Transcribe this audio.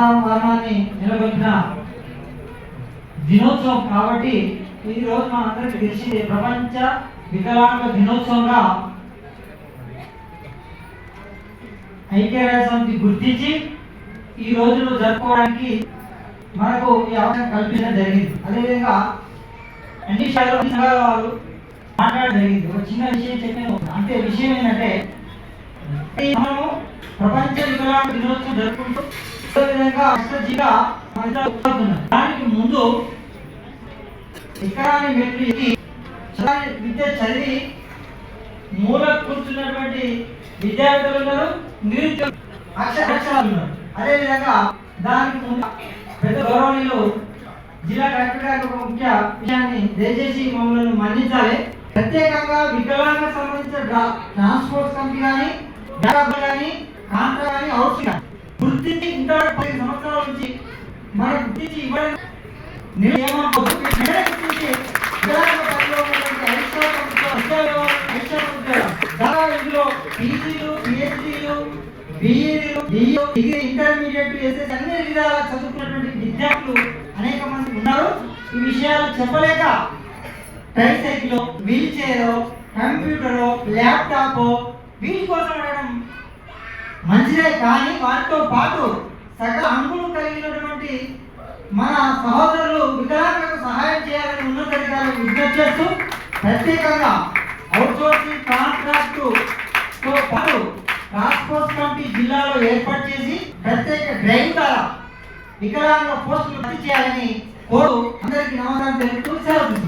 వాతావరణాన్ని నిలబెట్టిన దినోత్సవం కాబట్టి ఈ రోజు మనందరికీ తెలిసింది ప్రపంచ వికలాంగ దినోత్సవంగా ఐక్యరాజ్య సమితి గుర్తించి ఈ రోజును జరుపుకోవడానికి మనకు ఈ అవకాశం కల్పించడం జరిగింది. అదేవిధంగా అన్ని శాఖల సంఘాల వాళ్ళు మాట్లాడడం జరిగింది. ఒక చిన్న విషయం చెప్పాను అంటే విషయం ఏంటంటే మనము ప్రపంచ వికలాంగ దినోత్సవం జరుపుకుంటూ అదేవిధంగా అష్టజీగా మన దానికి ముందు వికలాంగి మెట్లు విద్య చదివి మూల కూర్చున్నటువంటి విద్యార్థులు ఉన్నారు నిరుద్యోగ అక్షరాలు ఉన్నారు అదేవిధంగా దానికి ముందు పెద్ద గౌరవనీయులు జిల్లా కలెక్టర్ గారి ఒక ముఖ్య విషయాన్ని దయచేసి మమ్మల్ని మన్నించాలి ప్రత్యేకంగా వికలాంగ సంబంధించిన ట్రాన్స్పోర్ట్ కంపెనీ కానీ కానీ కాంట్రా కానీ అవుట్స్ కానీ ఇందులో పీజీలు పిహెచ్డీలు బీఈలు డిగ్రీ ఇంటర్మీడియట్ ఎస్ఎస్ అన్ని విధాలా చదువుకున్నటువంటి విద్యార్థులు అనేక మంది ఉన్నారు. ఈ విషయాలు చెప్పలేక tricycle wheelchair computer laptop వీటి కోసం అడగడం మంచిదే కానీ వాటితో పాటు సకల హంగులు కలిగినటువంటి మన సహోదరులు వికలాంగులకు సహాయం చేయాలని ఉన్నతాధికారులకు విజ్ఞప్తి చేస్తూ ప్రత్యేకంగా అవుట్సోర్సింగ్ కాంట్రాక్టు తో పాటు ట్రాన్స్పోర్ట్ కమిటీ జిల్లాలో ఏర్పాటు చేసి ప్రత్యేక డ్రైవ్ ద్వారా వికలాంగుల పోస్టులు భర్తీ చేయాలని కోరు అందరికీ నమస్కారం తెలుపుతూ సెలవు